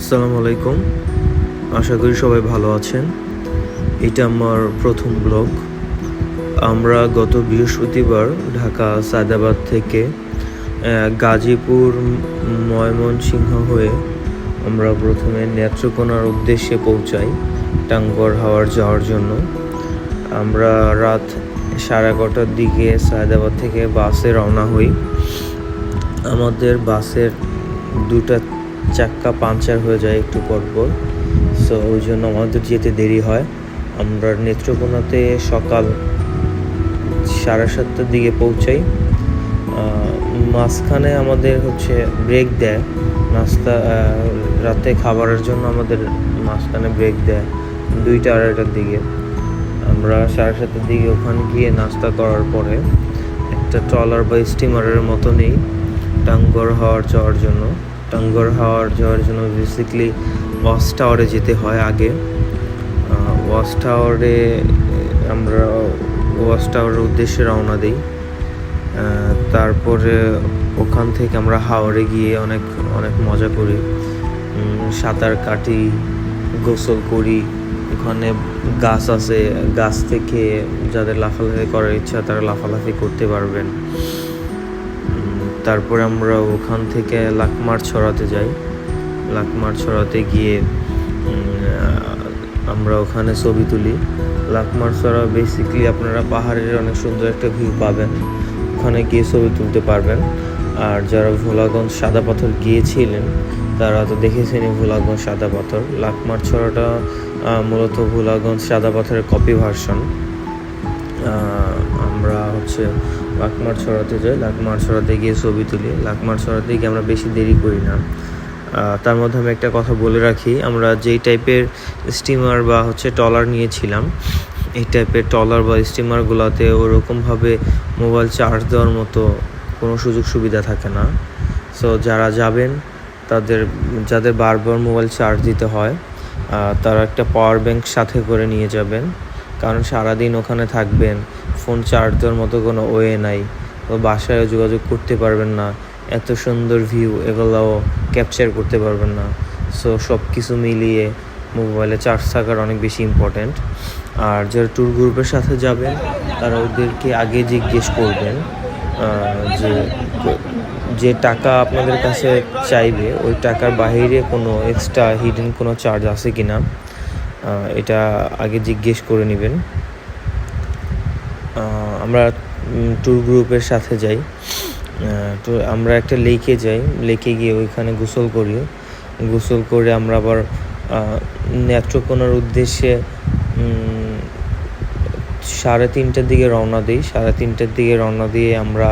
আসসালামু আলাইকুম। আশা করি সবাই ভালো আছেন। এটা আমার প্রথম ব্লগ। আমরা গত বৃহস্পতিবার ঢাকা, সায়দাবাদ থেকে গাজীপুর, ময়মনসিংহ হয়ে আমরা প্রথমে নেত্রকোনার উদ্দেশ্যে পৌঁছাই টাঙ্গর হাওয়ার যাওয়ার জন্য। আমরা রাত সাড়ে এগারোটার দিকে সায়দাবাদ থেকে বাসে রওনা হই। আমাদের বাসের দুটা চাক্কা পাংচার হয়ে যায় একটু পর পর। সো ওই জন্য আমাদের যেতে দেরি হয়। আমরা নেত্রকোনাতে সকাল সাড়ে সাতটার দিকে পৌঁছাই। মাঝখানে আমাদের হচ্ছে ব্রেক দেয়। নাস্তা রাতে খাবারের জন্য আমাদের মাঝখানে ব্রেক দেয়। দুইটা, আড়াইটার দিকে। আমরা সাড়ে সাতটার দিকে ওখানে গিয়ে নাস্তা করার পরে একটা ট্রলার বা স্টিমারের মতো নেই টাঙ্গর হওয়ার যাওয়ার জন্য টাঙ্গর হাওয়ার যাওয়ার জন্য বেসিকলি ওয়াচ টাওয়ারে যেতে হয় আগে। ওয়াচ টাওয়ারে আমরা ওয়াচ টাওয়ারের উদ্দেশ্যে রওনা দিই। তারপরে ওখান থেকে আমরা হাওড়ে গিয়ে অনেক অনেক মজা করি। সাঁতার কাটি, গোসল করি। ওখানে গাছ আছে, গাছ থেকে যাদের লাফালাফি করার ইচ্ছা তারা লাফালাফি করতে পারবেন। তারপরে আমরা ওখান থেকে লাকমার ছড়াতে যাই। লাকমার ছড়াতে গিয়ে আমরা ওখানে ছবি তুলি। লাকমার ছড়া বেসিকলি আপনারা পাহাড়ের অনেক সুন্দর একটা ভিউ পাবেন। ওখানে গিয়ে ছবি তুলতে পারবেন। আর যারা ভোলাগঞ্জ সাদা পাথর গিয়েছিলেন, তারা তো দেখেছেনই ভোলাগঞ্জ সাদা পাথর। লাকমার ছড়াটা মূলত ভোলাগঞ্জ সাদা পাথরের কপি ভার্সন হচ্ছে লাকমার ছড়াতে যাই, লাকমার ছড়াতে গিয়ে ছবি তুলি। লাকমার ছড়াতে গিয়ে আমরা বেশি দেরি করি না। তার মধ্যে আমি একটা কথা বলে রাখি, আমরা যেই টাইপের স্টিমার বা হচ্ছে টলার নিয়েছিলাম, এই টাইপের টলার বা স্টিমারগুলোতে ওরকমভাবে মোবাইল চার্জ দেওয়ার মতো কোনো সুযোগ সুবিধা থাকে না। সো যারা যাবেন, তাদের, যাদের বারবার মোবাইল চার্জ দিতে হয় তারা একটা পাওয়ার ব্যাংক সাথে করে নিয়ে যাবেন। কারণ সারাদিন ওখানে থাকবেন ফোন চার্জ দেওয়ার মতো কোনো ওয়ে নাই। তো বাসায় যোগাযোগ করতে পারবেন না। এত সুন্দর ভিউ এগুলোও ক্যাপচার করতে পারবেন না। সো সব কিছু মিলিয়ে মোবাইলে চার্জ থাকার অনেক বেশি ইম্পর্ট্যান্ট আর যারা ট্যুর গ্রুপের সাথে যাবেন, তারা ওদেরকে আগে জিজ্ঞেস করবেন যে যে টাকা আপনাদের কাছে চাইবে, ওই টাকার বাইরে কোনো এক্সট্রা হিডেন কোনো চার্জ আছে কি না এটা আগে জিজ্ঞেস করে নেবেন। আমরা ট্যুর গ্রুপের সাথে যাই। তো আমরা একটা লেকে যাই। লেকে গিয়ে ওইখানে গোসল করি। গোসল করে আমরা আবার নেত্রকোনার উদ্দেশ্যে সাড়ে তিনটার দিকে রওনা দিই। সাড়ে তিনটার দিকে রওনা দিয়ে আমরা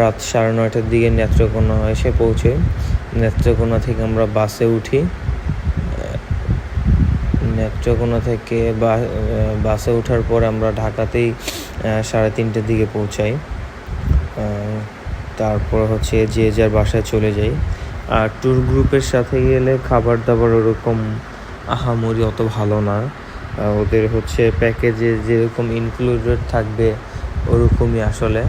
রাত সাড়ে নয়টার দিকে নেত্রকোনা এসে পৌঁছে। নেত্রকোনা থেকে আমরা বাসে উঠি। নেত্রকোনা থেকে বাসে ওঠার পর আমরা ঢাকাতেই সাড়ে তিনটের দিকে পৌঁছাই। তারপর হচ্ছে যে যার বাসায় চলে যাই। আর ট্যুর গ্রুপের সাথে গেলে খাবার দাবার ওরকম আহামরি অত ভালো না। ওদের হচ্ছে প্যাকেজে যেরকম ইনক্লুডেড থাকবে ওরকমই আসলে।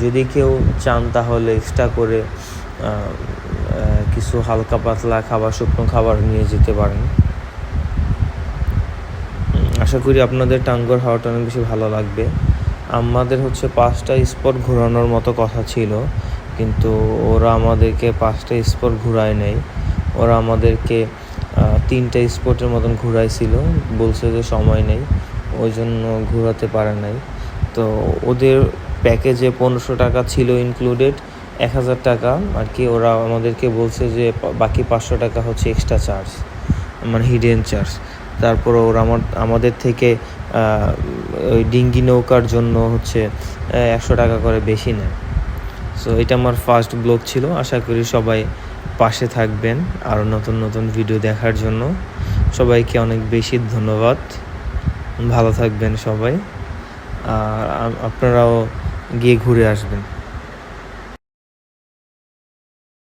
যদি কেউ চান তাহলে এক্সট্রা করে কিছু হালকা পাতলা খাবার, শুকনো খাবার নিয়ে যেতে পারেন। আশা করি আপনাদের টাঙ্গর হাওয়াটা অনেক বেশি ভালো লাগবে। আমাদের হচ্ছে পাঁচটা স্পট ঘোরানোর মতো কথা ছিল, কিন্তু ওরা আমাদেরকে পাঁচটা স্পট ঘুরায় নেই। ওরা আমাদেরকে তিনটা স্পটের মতন ঘুরাইছিল, বলছে যে সময় নেই ওই জন্য ঘোরাতে পারে নাই। তো ওদের প্যাকেজে পনেরোশো টাকা ছিল ইনক্লুডেড এক হাজার টাকা, আর কি ওরা আমাদেরকে বলছে যে বাকি পাঁচশো টাকা হচ্ছে এক্সট্রা চার্জ মানে হিডেন চার্জ তারপর ওরা আমার, আমাদের থেকে ওই ডিঙ্গি নৌকার জন্য হচ্ছে একশো টাকা করে বেশি নেয়। সো এটা আমার ফার্স্ট ব্লগ ছিল। আশা করি সবাই পাশে থাকবেন আরও নতুন নতুন ভিডিও দেখার জন্য। সবাইকে অনেক বেশি ধন্যবাদ। ভালো থাকবেন সবাই। আর আপনারাও গিয়ে ঘুরে আসবেন।